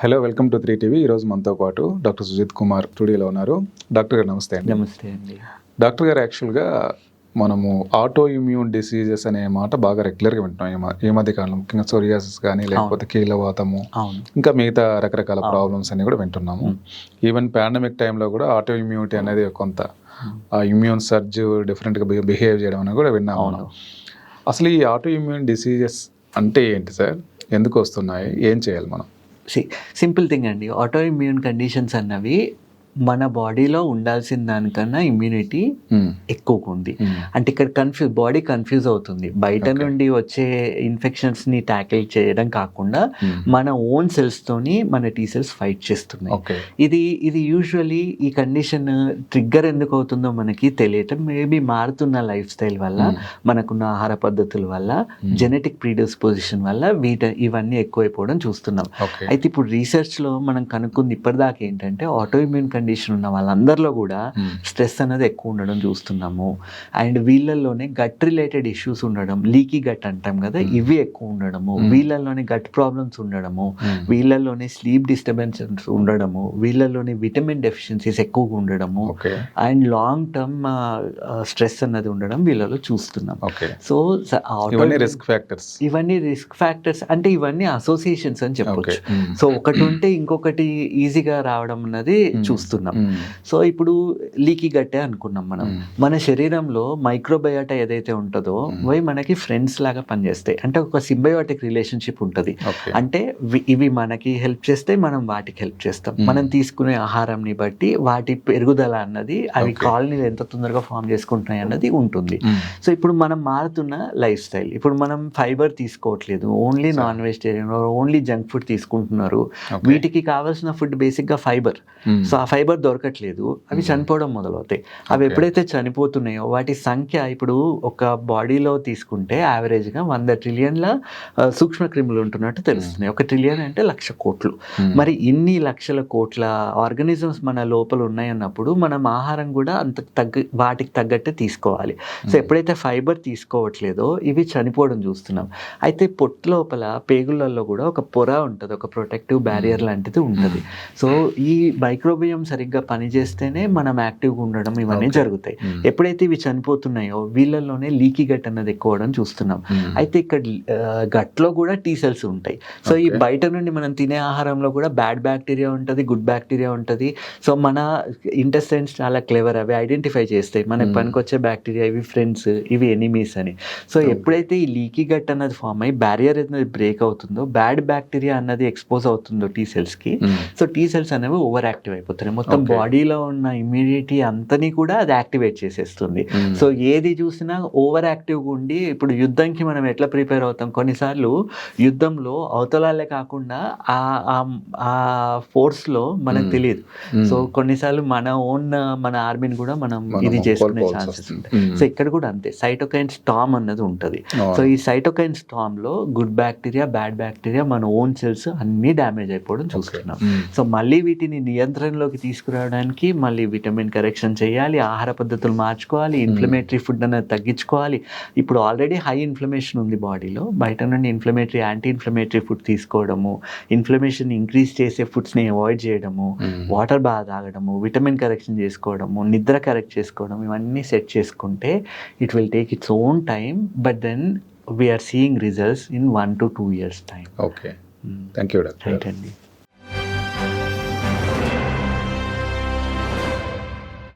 Hello welcome to three TV. ఈరోజు మనతో పాటు డాక్టర్ సుజిత్ కుమార్ స్టూడియోలో ఉన్నారు. డాక్టర్ గారు నమస్తే అండి. నమస్తే అండి. డాక్టర్ గారు యాక్చువల్గా మనము ఆటో ఇమ్యూన్ డిసీజెస్ అనే మాట బాగా రెగ్యులర్గా వింటున్నాం. ఈ మధ్య కాలంలో ముఖ్యంగా సోరియాసిస్ కానీ లేకపోతే కీలవాతము ఇంకా మిగతా రకరకాల ప్రాబ్లమ్స్ అన్ని కూడా వింటున్నాము. ఈవెన్ పాండమిక్ టైంలో కూడా ఆటో ఇమ్యూనిటీ అనేది కొంత ఆ ఇమ్యూన్ సర్జ్ డిఫరెంట్గా బిహేవ్ చేయడం అనేది కూడా విన్నాము. అసలు ఈ ఆటో ఇమ్యూన్ డిసీజెస్ అంటే ఏంటి సార్? ఎందుకు వస్తున్నాయి? ఏం చేయాలి మనం? సింపుల్ థింగ్ అండి. ఆటో ఇమ్యూన్ కండిషన్స్ అన్నవి మన బాడీలో ఉండాల్సిన దానికన్నా ఇమ్యూనిటీ మ్మ్. ఎక్కువగా ఉంది మ్మ్. అంటే ఇక్కడ కన్ఫ్యూజ్ బాడీ కన్ఫ్యూజ్ అవుతుంది బయట. నుండి వచ్చే ఇన్ఫెక్షన్స్ని ట్యాకిల్ చేయడం కాకుండా మ్మ్. మన ఓన్ సెల్స్ తోని మన టీ సెల్స్ ఫైట్ చేస్తున్నాయి ఇది ఇది యూజువలీ ఈ కండిషన్ ట్రిగ్గర్ ఎందుకు అవుతుందో మనకి తెలియటం మేబీ మారుతున్న లైఫ్ స్టైల్ వల్ల. మనకున్న ఆహార పద్ధతుల వల్ల జెనెటిక్ ప్రీడిస్పోజిషన్ వల్ల వీట ఇవన్నీ ఎక్కువైపోవడం చూస్తున్నాం అయితే ఇప్పుడు రీసెర్చ్లో మనం కనుక్కుంది ఇప్పటిదాకా ఏంటంటే ఆటో ఇమ్యూన్ కండిషన్ ఉన్న వాళ్ళందరిలో కూడా మ్మ్. స్ట్రెస్ అనేది ఎక్కువ ఉండడం చూస్తున్నాము. అండ్ వీళ్ళల్లోనే గట్ రిలేటెడ్ ఇష్యూస్ ఉండడం లీకీ గట్ అంటాం కదా ఇవి ఎక్కువ ఉండడము. Hmm. వీళ్ళల్లోనే గట్ ప్రాబ్లమ్స్ ఉండడము. వీళ్ళల్లోనే స్లీప్ డిస్టర్బెన్సెస్ ఉండడము. వీళ్ళల్లోనే విటమిన్ డెఫిషియన్సీస్ ఎక్కువగా ఉండడము. అండ్ లాంగ్ టర్మ్ స్ట్రెస్ అన్నది ఉండడం వీళ్ళలో చూస్తున్నాం. సో రిస్క్ ఫ్యాక్టర్స్ ఇవన్నీ రిస్క్ ఫ్యాక్టర్స్ అంటే ఇవన్నీ అసోసియేషన్స్ అని చెప్పొచ్చు. సో ఒకటి ఉంటే ఇంకొకటి ఈజీగా రావడం అన్నది చూస్తున్నాం సో ఇప్పుడు లీకీ గట్టే అనుకున్నాం మనం. మన శరీరంలో మైక్రోబయోటా ఏదైతే ఉంటుందో అవి మనకి ఫ్రెండ్స్ లాగా పనిచేస్తాయి. అంటే ఒక సింబయోటిక్ రిలేషన్షిప్ ఉంటుంది. అంటే ఇవి మనకి హెల్ప్ చేస్తే మనం వాటికి హెల్ప్ చేస్తాం. మనం తీసుకునే ఆహారంని బట్టి వాటి పెరుగుదల అన్నది అవి. కాలనీలు ఎంత తొందరగా ఫామ్ చేసుకుంటున్నాయి అన్నది ఉంటుంది. సో ఇప్పుడు మనం మారుతున్న లైఫ్ స్టైల్ ఇప్పుడు మనం ఫైబర్ తీసుకోవట్లేదు. Only. Non vegetarian only junk food తీసుకుంటున్నారు. వీటికి కావాల్సిన ఫుడ్ బేసిక్గా ఫైబర్. సో ఆ ఫైబర్ దొరకట్లేదు. అవి చనిపోవడం మొదలవుతాయి. అవి. ఎప్పుడైతే చనిపోతున్నాయో వాటి సంఖ్య ఇప్పుడు ఒక బాడీలో తీసుకుంటే యావరేజ్గా వంద ట్రిలియన్ల సూక్ష్మ క్రిములు ఉంటున్నట్టు తెలుస్తున్నాయి. ఒక ట్రిలియన్ అంటే లక్ష కోట్లు. మరి ఇన్ని లక్షల కోట్ల ఆర్గనిజమ్స్ మన లోపల ఉన్నాయన్నప్పుడు మనం ఆహారం కూడా అంత తగ్గ వాటికి తగ్గట్టే తీసుకోవాలి. సో ఎప్పుడైతే ఫైబర్ తీసుకోవట్లేదో ఇవి చనిపోవడం చూస్తున్నాం. అయితే పొట్టు లోపల పేగులలో కూడా ఒక పొర ఉంటుంది. ఒక ప్రొటెక్టివ్ బ్యారియర్ లాంటిది ఉంటుంది. సో ఈ మైక్రోబియం సరిగ్గా పనిచేస్తేనే మనం యాక్టివ్గా ఉండడం ఇవన్నీ. జరుగుతాయి. ఎప్పుడైతే ఇవి చనిపోతున్నాయో వీళ్ళల్లోనే లీకీ గట్ అన్నది ఎక్కువ అవడం చూస్తున్నాం అయితే ఇక్కడ గట్లో కూడా టీ సెల్స్ ఉంటాయి. సో ఈ. బయట నుండి మనం తినే ఆహారంలో కూడా బ్యాడ్ బ్యాక్టీరియా ఉంటుంది గుడ్ బ్యాక్టీరియా ఉంటుంది. సో మన ఇంటెస్టైన్స్ చాలా క్లెవర్ అవి ఐడెంటిఫై చేస్తాయి. మనకి Hmm. పనికొచ్చే బ్యాక్టీరియా ఇవి ఫ్రెండ్స్ ఇవి ఎనిమీస్ అని. సో. ఎప్పుడైతే ఈ లీకీ గట్ అన్నది ఫామ్ అయ్యి బ్యారియర్ అనేది బ్రేక్ అవుతుందో బ్యాడ్ బ్యాక్టీరియా అన్నది ఎక్స్పోజ్ అవుతుందో టీ సెల్స్కి సో టీ సెల్స్ అనేవి ఓవర్ యాక్టివ్ అయిపోతున్నాయి మొత్తం. బాడీలో ఉన్న ఇమ్యూనిటీ అంతని కూడా అది యాక్టివేట్ చేసేస్తుంది. సో ఏది చూసినా ఓవర్ యాక్టివ్గా ఉండి ఇప్పుడు యుద్ధంకి మనం ఎట్లా ప్రిపేర్ అవుతాం? కొన్నిసార్లు యుద్ధంలో అవతలాలే కాకుండా ఆ ఫోర్స్లో మనకు Hmm. తెలియదు. సో కొన్నిసార్లు మన ఓన్ మన ఆర్మీని కూడా మనం ఇది చేసుకునే ఛాన్సెస్ ఉంటాయి. సో ఇక్కడ కూడా అంతే. సైటోకైన్ స్టామ్ అన్నది ఉంటుంది. సో ఈ సైటోకైన్ స్టామ్లో గుడ్ బ్యాక్టీరియా బ్యాడ్ బ్యాక్టీరియా మన ఓన్ సెల్స్ అన్ని డ్యామేజ్ అయిపోవడం చూస్తున్నాం. సో మళ్ళీ వీటిని నియంత్రణలోకి తీసుకురావడానికి మళ్ళీ విటమిన్ కరెక్షన్ చేయాలి ఆహార పద్ధతులు మార్చుకోవాలి ఇన్ఫ్లమేటరీ ఫుడ్ అనేది తగ్గించుకోవాలి. ఇప్పుడు ఆల్రెడీ హై ఇన్ఫ్లమేషన్ ఉంది బాడీలో బయట నుండి ఇన్ఫ్లమేటరీ యాంటీ ఇన్ఫ్లమేటరీ ఫుడ్ తీసుకోవడము ఇన్ఫ్లమేషన్ ఇంక్రీజ్ చేసే ఫుడ్స్ని అవాయిడ్ చేయడము వాటర్ బాగా తాగడము విటమిన్ కరెక్షన్ చేసుకోవడము నిద్ర కరెక్ట్ చేసుకోవడం ఇవన్నీ సెట్ చేసుకుంటే it will take its own time but then we're seeing results in one to two years time okay thank you doctor right అండి